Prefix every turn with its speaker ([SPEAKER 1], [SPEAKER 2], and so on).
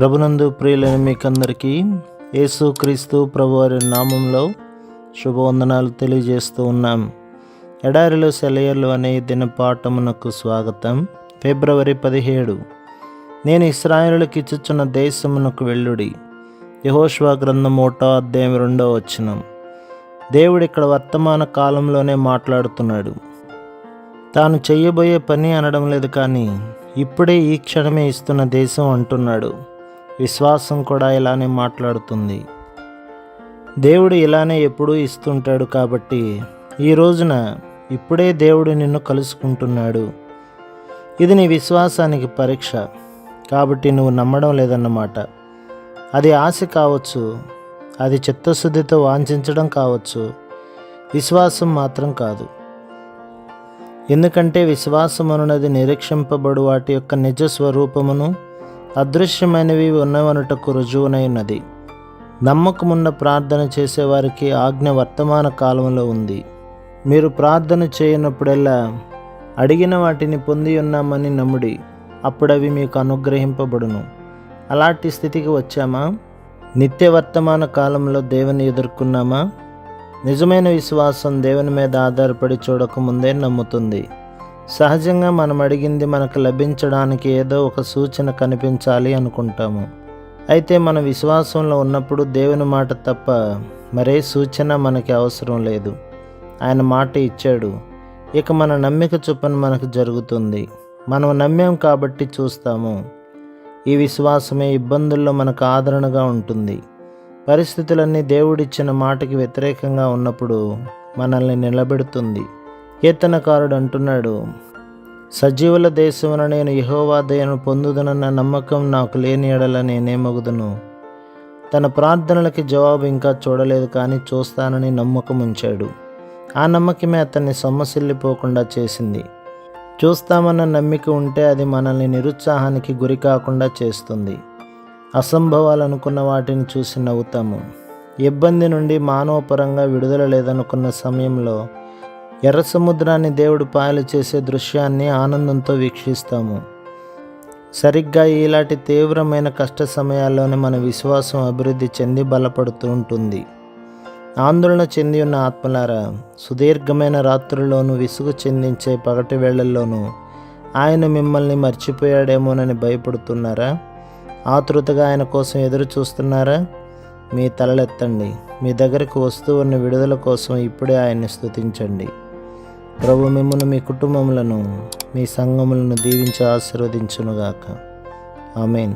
[SPEAKER 1] ప్రభునందు ప్రియులైన మీకందరికీ యేసుక్రీస్తు ప్రభువారి నామంలో శుభవందనాలు తెలియజేస్తూ ఉన్నాం. ఎడారిలో సెలయర్లు అనే దినపాఠమునకు స్వాగతం. ఫిబ్రవరి పదిహేడు. నేను ఇస్రాయేలుకి ఇచ్చుచున్న దేశమునకు వెళ్ళుడి. యహోష్వా గ్రంథం ఒకటో అధ్యాయం రెండో వచనం. దేవుడు ఇక్కడ వర్తమాన కాలంలోనే మాట్లాడుతున్నాడు. తాను చేయబోయే పని అనడం లేదు కానీ ఇప్పుడే ఈ క్షణమే ఇస్తున్న దేశం అంటున్నాడు. విశ్వాసం కూడా ఇలానే మాట్లాడుతుంది. దేవుడు ఇలానే ఎప్పుడూ ఇస్తుంటాడు కాబట్టి ఈ రోజున ఇప్పుడే దేవుడు నిన్ను కలుసుకుంటున్నాడు. ఇది నీ విశ్వాసానికి పరీక్ష. కాబట్టి నువ్వు నమ్మడం లేదన్నమాట. అది ఆశ కావచ్చు అది చిత్తశుద్ధితో వాంఛించడం కావచ్చు. విశ్వాసం మాత్రం కాదు. ఎందుకంటే విశ్వాసం అనున్నది నిరీక్షింపబడు వాటి యొక్క నిజ స్వరూపమును అదృశ్యమైనవి ఉన్నవనుటకు రుజువునై ఉన్నది నమ్మకమున్న ప్రార్థన చేసేవారికి ఆజ్ఞ వర్తమాన కాలంలో ఉంది. మీరు ప్రార్థన చేయనప్పుడల్లా అడిగిన వాటిని పొంది ఉన్నామని నమ్ముడి అప్పుడవి మీకు అనుగ్రహింపబడును. అలాంటి స్థితికి వచ్చామా? నిత్య వర్తమాన కాలంలో దేవుని ఎదుర్కొన్నామా? నిజమైన విశ్వాసం దేవుని మీద ఆధారపడి చూడకముందే నమ్ముతుంది. సహజంగా మనం అడిగింది మనకు లభించడానికి ఏదో ఒక సూచన కనిపించాలి అనుకుంటాము. అయితే మన విశ్వాసంలో ఉన్నప్పుడు దేవుని మాట తప్ప మరే సూచన మనకి అవసరం లేదు. ఆయన మాట ఇచ్చాడు. ఇక మన నమ్మిక చొప్పున మనకు జరుగుతుంది. మనం నమ్మాం కాబట్టి చూస్తాము. ఈ విశ్వాసమే ఇబ్బందుల్లో మనకు ఆదరణగా ఉంటుంది. పరిస్థితులన్నీ దేవుడిచ్చిన మాటకి వ్యతిరేకంగా ఉన్నప్పుడు మనల్ని నిలబెడుతుంది. కీర్తనకారుడు అంటున్నాడు సజీవుల దేశమున నేను యహోవా దయను పొందుదనన్న నమ్మకం నాకు లేని ఎడల నేనేమగుదును? తన ప్రార్థనలకి జవాబు ఇంకా చూడలేదు కానీ చూస్తానని నమ్మకం ఉంచాడు ఆ నమ్మకమే అతన్ని సొమ్మసిల్లిపోకుండా చేసింది. చూస్తామన్న నమ్మిక ఉంటే అది మనల్ని నిరుత్సాహానికి గురి కాకుండా చేస్తుంది. అసంభవాలు అనుకున్న వాటిని చూసి నవ్వుతాము. ఇబ్బంది నుండి మానవపరంగా విడుదల లేదనుకున్న సమయంలో ఎర్ర సముద్రాన్ని దేవుడు పాయలు చేసే దృశ్యాన్ని ఆనందంతో వీక్షిస్తాము. సరిగ్గా ఇలాంటి తీవ్రమైన కష్ట సమయాల్లోనే మన విశ్వాసం అభివృద్ధి చెంది బలపడుతూ ఉంటుంది. ఆందోళన చెంది ఉన్న ఆత్మలారా సుదీర్ఘమైన రాత్రుల్లోనూ విసుగు చెందించే పగటి వేళల్లోనూ ఆయన మిమ్మల్ని మర్చిపోయాడేమోనని భయపడుతున్నారా? ఆతృతగా ఆయన కోసం ఎదురు చూస్తున్నారా? మీ తలలెత్తండి. మీ దగ్గరకు వస్తువుని ఉన్న విడుదల కోసం ఇప్పుడే ఆయన్ని స్థుతించండి ప్రభు మిమ్మల్ని మీ కుటుంబములను మీ సంఘములను దీవించి ఆశీర్వదించునుగాక. ఆమెన్.